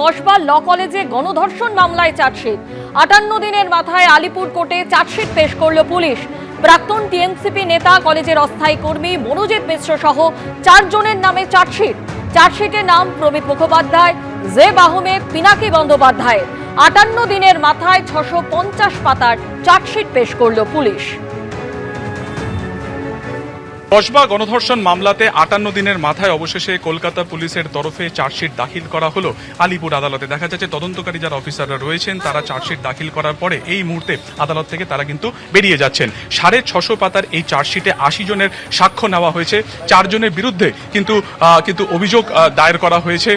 কসবা ল কলেজে গণধর্ষণ মামলায় চার্জশিট। আটান্ন দিনের মাথায় আলিপুর কোর্টে চার্জশিট পেশ করল পুলিশ। প্রাক্তন টিএমসিপি নেতা, কলেজের অস্থায়ী কর্মী মনোজিৎ মিশ্র সহ চারজনের নামে চার্জশিট। চার্জশিটে নাম প্রমিত মুখোপাধ্যায় জেব আহমেদ পিনাকি বন্দ্যোপাধ্যায় আটান্ন দিনের মাথায় ছশো পঞ্চাশ পাতার চার্জশিট পেশ করল পুলিশ। কসবা গণধর্ষণ মামলাতে আটান্ন দিনের মাথায় অবশেষে কলকাতা পুলিশের তরফে চার্জশিট দাখিল করা হলো আলিপুর আদালতে। দেখা যাচ্ছে তদন্তকারী যারা অফিসাররা রয়েছেন, তারা চার্জশিট দাখিল করার পরে এই মুহূর্তে আদালত থেকে তারা কিন্তু বেরিয়ে যাচ্ছেন। সাড়ে ছশো পাতার এই চার্জশিটে আশি জনের সাক্ষ্য নেওয়া হয়েছে। চারজনের বিরুদ্ধে কিন্তু কিন্তু অভিযোগ দায়ের করা হয়েছে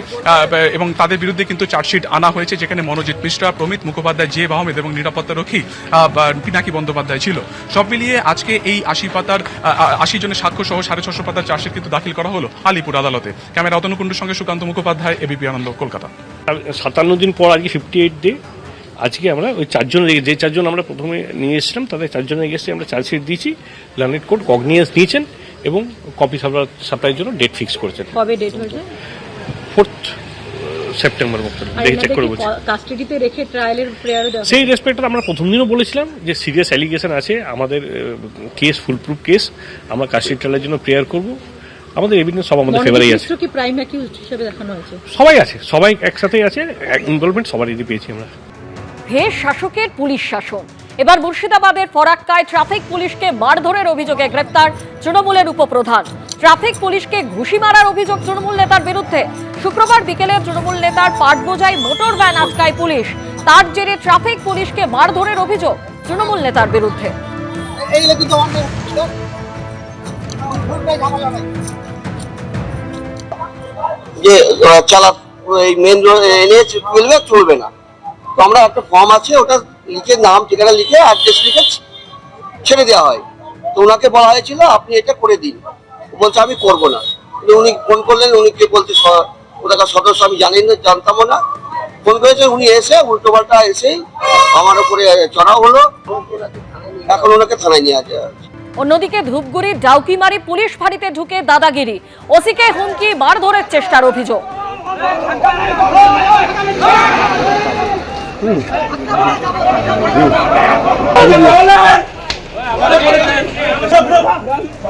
এবং তাদের বিরুদ্ধে কিন্তু চার্জশিট আনা হয়েছে, যেখানে মনোজিৎ মিশ্রা, প্রমিত মুখোপাধ্যায় জেব আহমেদ এবং নিরাপত্তারক্ষী পিনাকি বন্দ্যোপাধ্যায় ছিল। সব মিলিয়ে আজকে এই আশি পাতার আশি জনের সাক্ষ্য সহ সাড়ে ছশো পাতার চার্জশিট কিন্তু দাখিল করা হলো আলিপুর আদালতে। ক্যামেরা অতনুকুণ্ডুর সঙ্গে সুকান্ত মুখোপাধ্যায় এবিপি আনন্দ কলকাতা। সাতান্ন দিন পর আজকে ফিফটি এইট ডে আজকে আমরা ওই চারজন যে চারজন আমরা প্রথমে নিয়ে এসেছিলাম তাদের চারজনের এগেস্টে আমরা চার্জশিট দিয়েছি লার্নেট কোর্ট কগনিয়াস নিয়েছেন এবং কপি সাপ্লাইয়ের জন্য ডেট ফিক্স করেছেন। কবে ডেট হয়েছে? ফোর্থ সেপ্টেম্বর মতো আর দেখে চেক করে এনাদেরকে বলছি। কাস্টাডিতে রেখে ট্রায়ালের প্রেয়ারে সেই রেসপেক্টে আমরা প্রথম দিনও বলেছিলাম যে সিরিয়াস অ্যালিগেশন আছে আমাদের কেস ফুলপ্রুফ কেস আমরা কাশি ট্রায়ালের জন্য প্রেয়ার করব। আমাদের এভিডেন্স সব আমাদের ফেভারেই আছে। কি প্রাইম অ্যাকিউজড হিসেবে দেখানো হয়েছে। সবাই আছে সবাই একসাথেই আছে ইনভলভমেন্ট সবারই পেয়েছি আমরা। ভেষ শাসকের পুলিশ শাসন এবার মুর্শিদাবাদের ফরাক্কায় ট্রাফিক পুলিশকে মারধরের অভিযোগে গ্রেপ্তার তৃণমূলের উপপ্রধান। ট্রাফিক পুলিশকে ঘুষি মারার অভিযোগ তৃণমূল নেতার বিরুদ্ধে। শুক্রবার বিকেলে তৃণমূল নেতার পাট বোঝাই মোটর ভ্যান আটকায় পুলিশ। তার জেরে ট্রাফিক পুলিশকে মারধরের অভিযোগ তৃণমূল নেতার বিরুদ্ধে। যে চালা এই মেন রোড এনে চলবে চলবে না। তো আমরা একটা ফর্ম আছে ওটা লিখে নাম ঠিকানা লিখে অ্যাড্রেস লিখে ছেড়ে দেওয়া হয়। তো ওনাকে বলা হয়েছিল আপনি এটা করে দিন। বলছে আমি করব না। উনি ফোন করলেন উনি কে বলতে স- ওটাকার সদস্য আমি জানি না জানতামও না। ফোন করেছে উনি এসে উল্টো পাল্টা এসেই আমার উপরে চড়াও হলো। এখন ওনাকে থানায় নিয়ে আসা অন্যদিকে ধূপগুড়ির ডাউকিমারি পুলিশ ফাঁড়িতে ঢুকে দাদাগিরি। ওসিকে হুমকি মারধরের চেষ্টার অভিযোগ।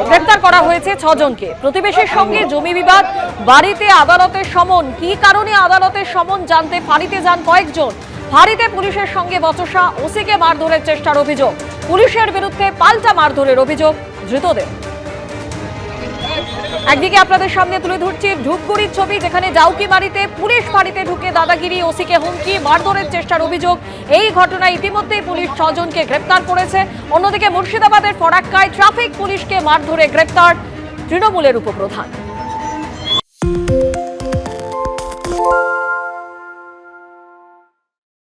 গ্রেপ্তার করা হয়েছে ছজনকে। প্রতিবেশীর সঙ্গে জমি বিবাদ, বাড়িতে আদালতের সমন। কি কারণে আদালতের সমন জানতে ফাঁড়িতে যান কয়েকজন? ফাঁড়িতে পুলিশের সঙ্গে বচসা, ওসিকে মারধরের চেষ্টার অভিযোগ। পুলিশের বিরুদ্ধে পাল্টা মারধরের অভিযোগ ধৃতদের। একদিকে আপনাদের সামনে তুলে ধরছি ধূপগুড়ির ছবি, যেখানে ডাউকিমারিতে পুলিশ বাড়িতে ঢুকে দাদাগিরি, ওসিকে হুমকি, মারধরের চেষ্টার অভিযোগ। এই ঘটনায় ইতিমধ্যেই পুলিশ ছজনকে গ্রেপ্তার করেছে। অন্যদিকে মুর্শিদাবাদের ফরাক্কায় ট্রাফিক পুলিশকে মারধরে গ্রেপ্তার তৃণমূলের উপপ্রধান।